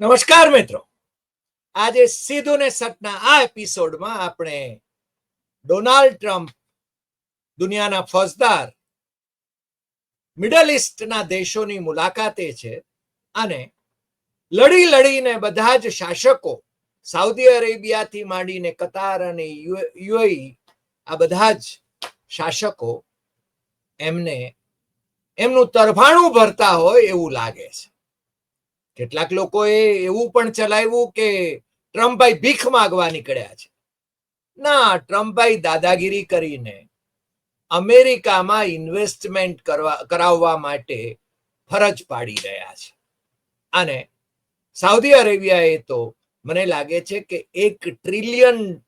નમસ્કાર મિત્રો. આજે સીધું ને સટના આ એપિસોડમાં આપણે ડોનાલ્ડ ટ્રમ્પ દુનિયાના ફોજદાર મિડલ ઇસ્ટના દેશોની મુલાકાતે છે અને લડી લડીને બધા જ શાસકો સાઉદી અરેબિયાથી માંડીને કતાર અને યુએઈ આ બધા જ શાસકો એમને, એમનું તરફાણું ભરતા હોય એવું લાગે છે. કેટલાક લોકોએ એવું પણ ચલાવ્યું કે ટ્રમ્પભાઈ ભીખ માગવા નીકળ્યા છે. ના, ટ્રમ્પભાઈ દાદાગીરી કરીને અમેરિકામાં ઇન્વેસ્ટમેન્ટ કરવા, કરાવવા માટે ફરજ પાડી રહ્યા છે. અને સાઉદી અરેબિયાએ તો મને લાગે છે કે એક ટ્રિલિયન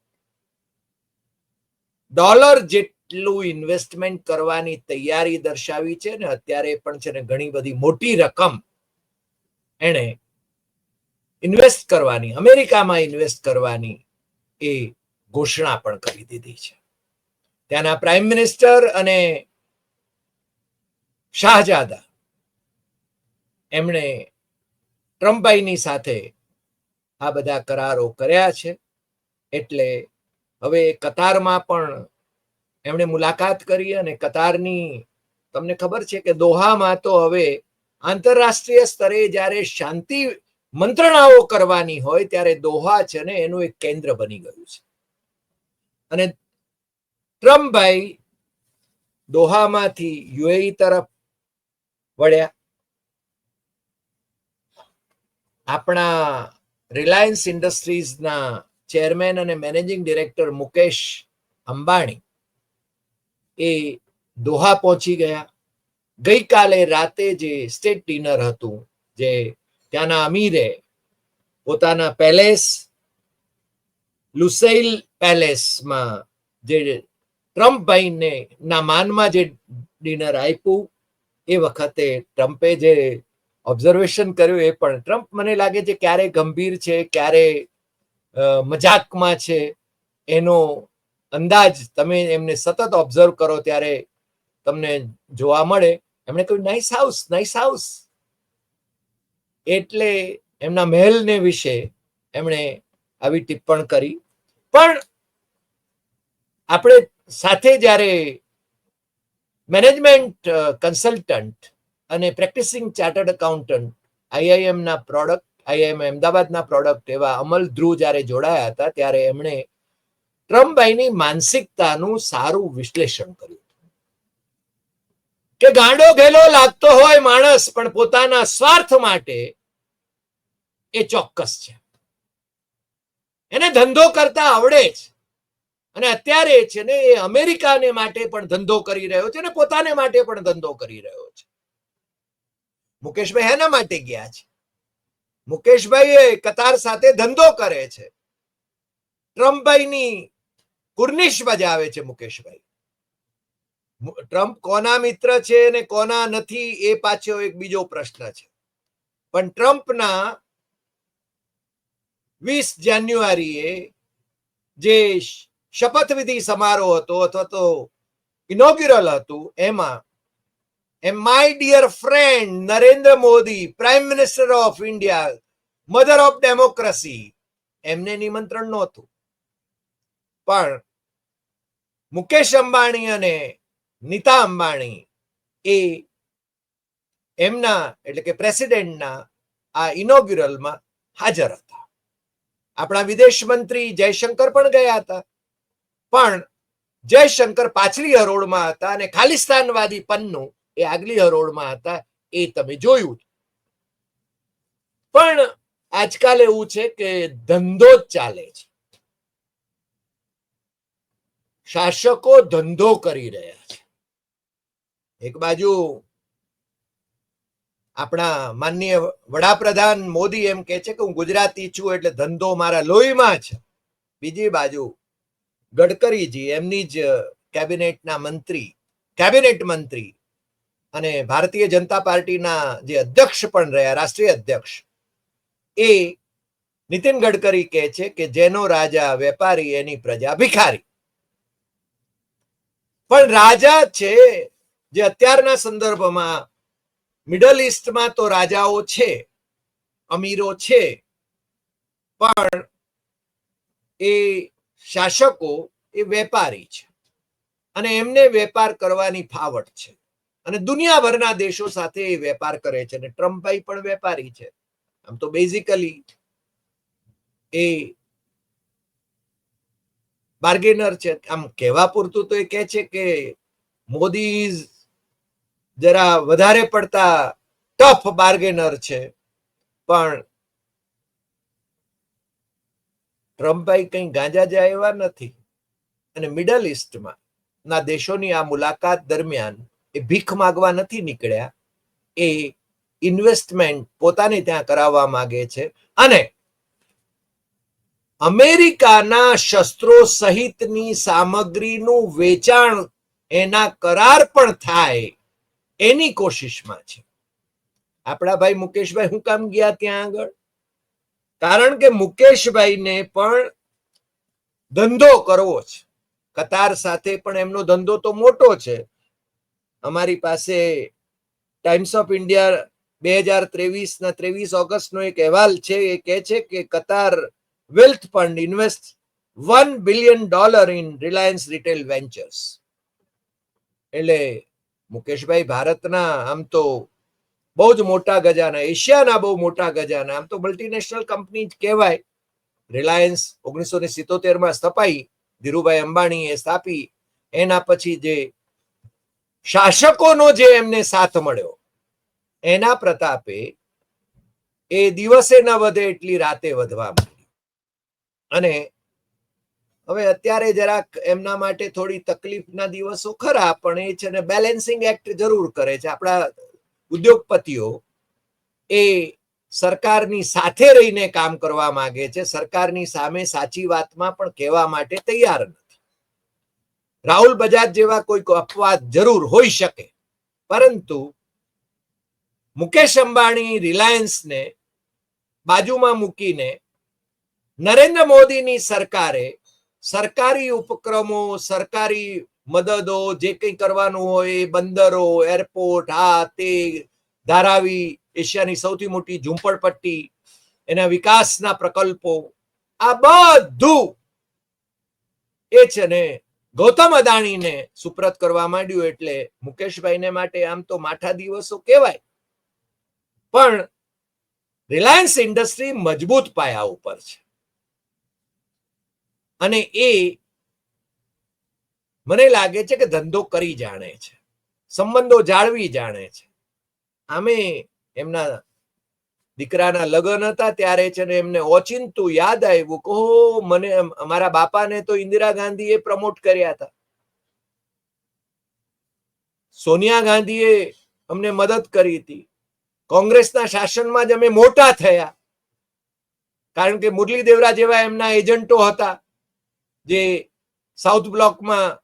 ડોલર જેટલું ઇન્વેસ્ટમેન્ટ કરવાની તૈયારી દર્શાવી છે ને અત્યારે પણ છે ને ઘણી બધી મોટી રકમ એણે ઇન્વેસ્ટ કરવાની, અમેરિકામાં ઇન્વેસ્ટ કરવાની એ ઘોષણા પણ કરી દીધી છે. ત્યાંના પ્રાઇમ મિનિસ્ટર અને શાહજાદા એમણે ટ્રમ્પભાઈની સાથે આ બધા કરારો કર્યા છે. એટલે હવે કતારમાં પણ એમણે મુલાકાત કરી અને કતારની, તમને ખબર છે કે દોહામાં તો હવે આંતરરાષ્ટ્રીય સ્તરે જ્યારે શાંતિ મંત્રણાઓ કરવાની હોય ત્યારે દોહા છે ને એનું એક કેન્દ્ર બની ગયું છે. અને ટ્રમ્પભાઈ દોહામાંથી યુએઈ તરફ વળ્યા. આપણા રિલાયન્સ ઇન્ડસ્ટ્રીઝના ચેરમેન અને મેનેજિંગ ડિરેક્ટર મુકેશ અંબાણી એ દોહા પહોંચી ગયા. ગઈકાલે રાતે જે સ્ટેટ ડિનર હતું, જે ત્યાંના અમીરે પોતાના પેલેસ, લુસેલ પેલેસમાં જે ટ્રમ્પભાઈને ના માનમાં જે ડિનર આપ્યું, એ વખતે ટ્રમ્પે જે ઓબ્ઝર્વેશન કર્યું એ પણ, ટ્રમ્પ મને લાગે છે ક્યારે ગંભીર છે, ક્યારે મજાકમાં છે, એનો અંદાજ તમે એમને સતત ઓબ્ઝર્વ કરો ત્યારે તમને જોવા મળે. એમણે કહ્યું નાઇસ હાઉસ નાઇસ હાઉસ એટલે એમના મહેલને વિશે એમણે આવી ટિપ્પણ કરી. પણ આપણે સાથે જ્યારે મેનેજમેન્ટ કન્સલ્ટન્ટ અને પ્રેક્ટિસિંગ ચાર્ટર્ડ એકાઉન્ટન્ટ આઈઆઈએમ ના પ્રોડક્ટ, આઈઆઈએમ અમદાવાદના પ્રોડક્ટ એવા અમલ ધ્રુવ જ્યારે જોડાયા હતા, ત્યારે એમણે ટ્રમ્પભાઈની માનસિકતાનું સારું વિશ્લેષણ કર્યું. કે ગાંડો ઘેલો લાગતો હોય માણસ, પણ પોતાના સ્વાર્થ માટે એ ચોક્કસ છે. એને ધંધો કરતા આવડે જ. અને અત્યારે છે ને એ અમેરિકાને માટે પણ ધંધો કરી રહ્યો છે અને પોતાને માટે પણ ધંધો કરી રહ્યો છે. મુકેશભાઈ એના માટે ગયા છે. મુકેશભાઈ એ કતાર સાથે ધંધો કરે છે. ટ્રમ્પભાઈની કુર્નિશ બજાવે છે મુકેશભાઈ. ટ્રમ્પ કોના મિત્ર છે અને કોના નથી એ પાછો એક બીજો પ્રશ્ન છે. પણ ટ્રમ્પના વીસ જાન્યુઆરીએ જે શપથવિધિ સમારોહ હતો અથવા તો ઇનોગ્યુરલ હતું, એમાં, એમ my dear friend Narendra Modi, prime minister of India, mother of democracy, એમને નિમંત્રણ નહોતું. પણ મુકેશ અંબાણી અને નીતા અંબાણી એ એમના એટલે કે પ્રેસિડેન્ટના આ ઇનોગ્યુરલમાં હાજર હતા. આપણા વિદેશ મંત્રી જયશંકર પણ ગયા હતા. પણ જયશંકર પાછલી હરોળમાં હતા અને ખાલિસ્તાનવાદી પન્નું એ આગલી હરોળમાં હતા એ તમે જોયું પણ આજકાલ એવું છે કે ધંધો જ ચાલે છે. શાસકો ધંધો કરી રહ્યા છે. એક બાજુ આપણા માનનીય વડાપ્રધાન મોદી એમ કે છે કે હું ગુજરાતી છું એટલે ધંધો મારા લોહીમાં છે. બીજી બાજુ ગડકરીજી, એમની જ કેબિનેટના મંત્રી, કેબિનેટ મંત્રી અને ભારતીય જનતા પાર્ટીના જે અધ્યક્ષ પણ રહ્યા, રાષ્ટ્રીય અધ્યક્ષ, એ નીતિન ગડકરી કહે છે કે જેનો રાજા વેપારી એની પ્રજા ભિખારી. પણ રાજા છે જે અત્યારના સંદર્ભમાં મિડલ ઇસ્ટમાં તો રાજાઓ છે, અમીરો છે, પણ એ શાસકો, એ વેપારી છે. અને એમને વેપાર કરવાની ફાવટ છે. અને દુનિયાભરના દેશો સાથે એ વેપાર કરે છે અને ટ્રમ્પભાઈ પણ વેપારી છે. આમ તો બેઝિકલી એ બાર્ગેનર છે. આમ કહેવા પૂરતું તો એ કહે છે કે મોદી is જરા વધારે પડતા ટફ બાર્ગેનર છે. પણ ટ્રમ્પભાઈ કંઈ ગાંજા જાય એવા નથી અને મિડલ ઇસ્ટમાં ના દેશોની આ મુલાકાત દરમિયાન એ ભીખ માગવા નથી નીકળ્યા, એ ઇન્વેસ્ટમેન્ટ પોતાને ત્યાં કરાવવા માંગે છે અને અમેરિકાના શસ્ત્રો સહિતની સામગ્રીનું વેચાણ એના કરાર પણ થાય એની કોશિશમાં છે. આપણા ભાઈ મુકેશભાઈ હું કામ ગયા ત્યાં આગળ? કારણ કે મુકેશભાઈને પણ ધંધો કરવો છે. કતાર સાથે પણ એમનો ધંધો તો મોટો છે. અમારી પાસે ટાઈમ્સ ઓફ ઇન્ડિયા બે હજાર ત્રેવીસ ના ત્રેવીસ ઓગસ્ટ નો એક અહેવાલ છે. એ કહે છે કે Qatar wealth fund invest one billion dollar in Reliance retail ventures. એટલે મુકેશભાઈ ભારતના આમ તો બહુ જ મોટા ગજાના, એશિયાના બહુ મોટા ગજાના, આમ તો મલ્ટીનેશનલ કંપની જ કહેવાય. રિલાયન્સ ઓગણીસો ને સિત્તોતેરમાં સ્થપાઈ, ધીરુભાઈ અંબાણીએ સ્થાપી. એના પછી જે શાસકોનો જે એમને સાથ મળ્યો, એના પ્રતાપે એ દિવસે ન વધે એટલી રાતે વધવા માંડી. અને હવે અત્યારે જરાક એમના માટે થોડી તકલીફના દિવસો ખરા, પણ એ છે ને બેલેન્સિંગ એક્ટ જરૂર કરે છે. આપણા ઉદ્યોગપતિઓ એ સરકારની સાથે રહીને કામ કરવા માંગે છે. સરકારની સામે સાચી વાતમાં પણ કહેવા માટે તૈયાર નથી. રાહુલ બજાજ જેવા કોઈ અપવાદ જરૂર હોઈ શકે, પરંતુ મુકેશ અંબાણી રિલાયન્સને બાજુમાં મૂકીને નરેન્દ્ર મોદીની સરકારે સરકારી ઉપક્રમો, સરકારી મદદો, જે કંઈ કરવાનું હોય બંદરો, એરપોર્ટ, આ તે ધારાવી એશિયાની સૌથી મોટી ઝૂંપડપટ્ટી, એના વિકાસના પ્રકલ્પો, આ બધું એ છે ને ગૌતમ અદાણીને સુપ્રત કરવા માંડ્યું એટલે મુકેશભાઈને માટે આમ તો માઠા દિવસો કહેવાય. પણ રિલાયન્સ ઇન્ડસ્ટ્રી મજબૂત પાયા ઉપર છે. અને એ મને લાગે છે કે ધંધો કરી જાણે છે. સંબંધો જાળવી જાણે છે. આમે એમના દીકરાના લગ્ન હતા ત્યારે છે ને એમને ઓચિંતું યાદ આવ્યું કે મને મારા બાપાને તો ઇન્દિરા ગાંધીએ પ્રમોટ કર્યા હતા. સોનિયા ગાંધીએ અમને મદદ કરી હતી. કોંગ્રેસના શાસનમાં જ અમે મોટા થયા. કારણ કે મુરલી દેવરા જેવા એમના એજન્ટો હતા. જે સાઉથ બ્લોકમાં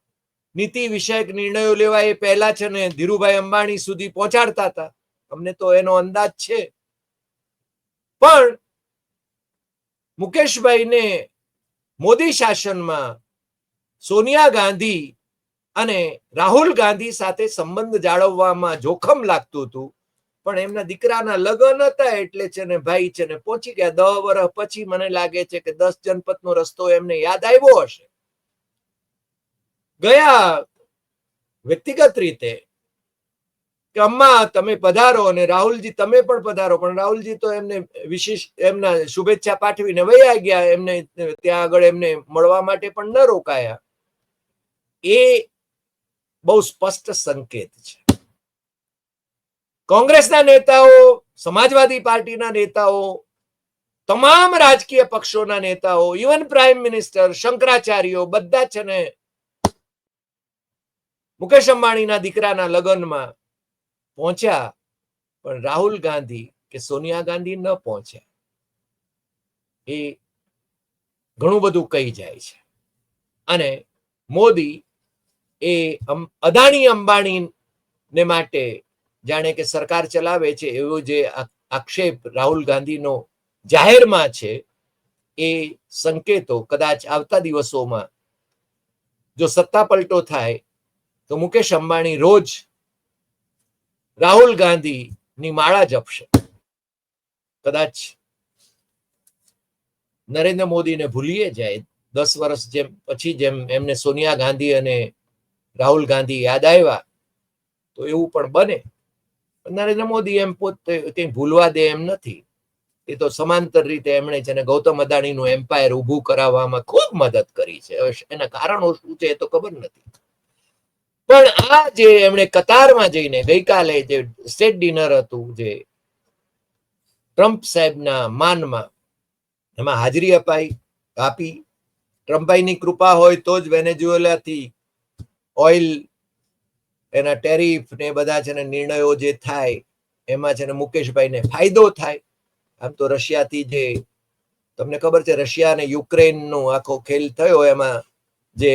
નીતિ વિષયક નિર્ણયો લેવા એ પહેલા છે ને ધીરુભાઈ અંબાણી સુધી પહોંચાડતા હતા. અમને તો એનો અંદાજ છે. પણ મુકેશભાઈને મોદી શાસનમાં સોનિયા ગાંધી અને રાહુલ ગાંધી સાથે સંબંધ જાળવવામાં જોખમ લાગતું હતું. પણ એમના દીકરાના લગ્ન હતા એટલે છે ને ભાઈ છે ને પહોંચી ગયા. દહ વર્ષ પછી મને લાગે છે કે દસ જનપદનો રસ્તો એમને યાદ આવ્યો હશે. ગયા વ્યક્તિગત રીતે કે અમ્મા તમે પધારો અને રાહુલજી તમે પણ પધારો, પણ રાહુલજી તો એમને વિશેષ એમના શુભેચ્છા પાઠવીને વયા ગયા. એમને ત્યાં આગળ એમને મળવા માટે પણ ન રોકાયા. એ બહુ સ્પષ્ટ સંકેત છે. કોંગ્રેસના નેતાઓ, સમાજવાદી પાર્ટીના નેતાઓ, તમામ રાજકીય પક્ષોના નેતાઓ, ઇવન પ્રાઇમ મિનિસ્ટર, શંકરાચાર્યો, બધા છે ને મુકેશ અંબાણીના દીકરાના લગ્નમાં પહોંચ્યા, પણ રાહુલ ગાંધી કે સોનિયા ગાંધી ન પહોંચ્યા. એ ઘણું બધું કહી જાય છે. અને મોદી એ અદાણી અંબાણી ને માટે જાણે કે સરકાર ચલાવે છે એવો જે આક્ષેપ રાહુલ ગાંધીનો જાહેરમાં છે, એ સંકેતો કદાચ આવતા દિવસોમાં જો સત્તા પલટો થાય, તો મુકેશ અંબાણી રોજ રાહુલ ગાંધીની માળા જપશે. કદાચ નરેન્દ્ર મોદીને ભૂલીએ જાય, દસ વર્ષ જેમ પછી જેમ એમને સોનિયા ગાંધી અને રાહુલ ગાંધી યાદ આવ્યા, તો એવું પણ બને. નરેન્દ્ર મોદી એમ પોતે કંઈ ભૂલવા દે એમ નથી. એ તો સમાંતર રીતે એમણે છે ને ગૌતમ અદાણીનું એમ્પાયર ઊભું કરાવવામાં ખૂબ મદદ કરી છે. એના કારણો શું છે એ તો ખબર નથી. પણ આ જે એમણે કતારમાં જઈને ગઈકાલે જે સ્ટેટ ડિનર હતું, જે ટ્રમ્પ સાહેબના માનમાં, એમાં હાજરી અપાઈ આપી ટ્રમ્પભાઈની કૃપા હોય તો જ વેનેઝુએલાથી ઓઇલ એના ટેરિફ ને બધા છે ને નિર્ણયો જે થાય, એમાં છે ને મુકેશભાઈને ફાયદો થાય. આમ તો રશિયાથી જે, તમને ખબર છે રશિયા અને યુક્રેનનો આખો ખેલ થયો, એમાં જે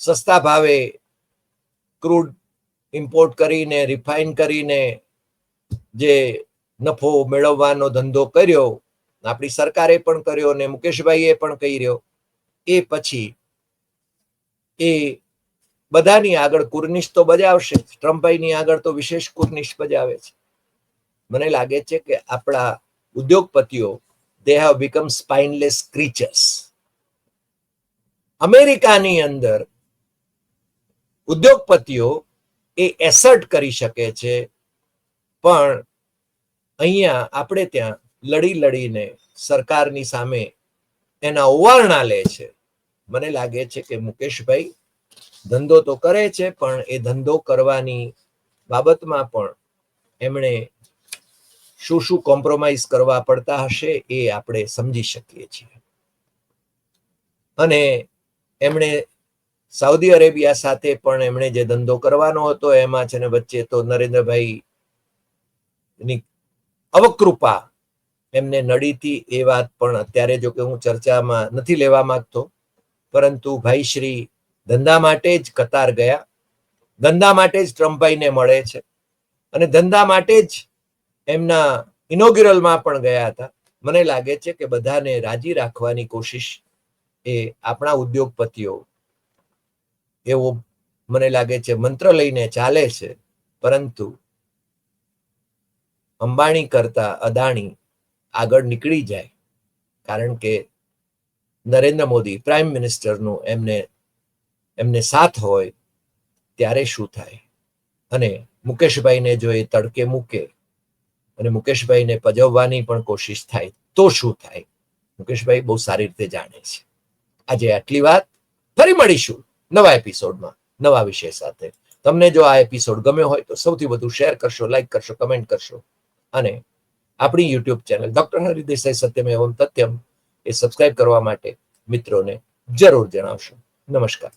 સસ્તા ભાવે ક્રૂડ ઇમ્પોર્ટ કરીને, રિફાઇન કરીને જે નફો મેળવવાનો ધંધો કર્યો, આપણી સરકારે પણ કર્યો અને મુકેશભાઈએ પણ કર્યો. એ પછી એ બધાની આગળ કુર્નિશ તો બજાવશે. ટ્રમ્પભાઈની આગળ તો વિશેષ કુર્નિશ બજાવે છે. મને લાગે છે કે આપણા ઉદ્યોગપતિઓ દે હેવ બીકમ સ્પાઇનલેસ ક્રીચર્સ અમેરિકાની અંદર ઉદ્યોગપતિઓ એ એસર્ટ કરી શકે છે, પણ અહીંયા આપણે ત્યાં લડી લડીને સરકારની સામે એના ઓવારણા લે છે. મને લાગે છે કે મુકેશભાઈ ધંધો તો કરે છે, પણ એ ધંધો કરવાની બાબતમાં પણ એમણે શું શું કોમ્પ્રોમાઇઝ કરવા પડતા હશે એ આપણે સમજી શકીએ છીએ. અને એમણે સાઉદી અરેબિયા સાથે પણ એમણે જે ધંધો કરવાનો હતો, એમાં છે ને વચ્ચે તો નરેન્દ્રભાઈ ની અવકૃપા એમને નડીતી એ વાત પણ અત્યારે જો કે હું ચર્ચામાં નથી લેવા માંગતો. પરંતુ ભાઈ શ્રી ધંધા માટે જ કતાર ગયા, ધંધા માટે જ ટ્રમ્પભાઈને મળે છે અને ધંધા માટે જ એમના ઇનોગ્યુરલમાં પણ ગયા હતા. મને લાગે છે કે બધાને રાજી રાખવાની કોશિશ એ આપણા ઉદ્યોગપતિઓ એવો મને લાગે છે મંત્ર લઈને ચાલે છે. પરંતુ અંબાણી કરતા અદાણી આગળ નીકળી જાય. કારણ કે નરેન્દ્ર મોદી, પ્રાઇમ મિનિસ્ટરનું એમને એમને સાથ હોય, ત્યારે શું થાય? અને મુકેશભાઈને જો એ તડકે મૂકે, અને મુકેશભાઈને પજવવાની પણ કોશિશ થાય, તો શું થાય? મુકેશભાઈ બહુ સારી રીતે જાણે છે. આજે આટલી વાત, ફરી મળીશું નવા એપિસોડમાં, નવા વિષય સાથે. તમને જો આ એપિસોડ ગમ્યો હોય, તો સૌથી વધુ શેર કરશો, લાઈક કરશો, કમેન્ટ કરશો. અને આપણી YouTube channel doctor Hari Desai Satyam Evam Tathyam એ સબસ્ક્રાઇબ કરવા માટે મિત્રોને જરૂર જણાવશો. નમસ્કાર.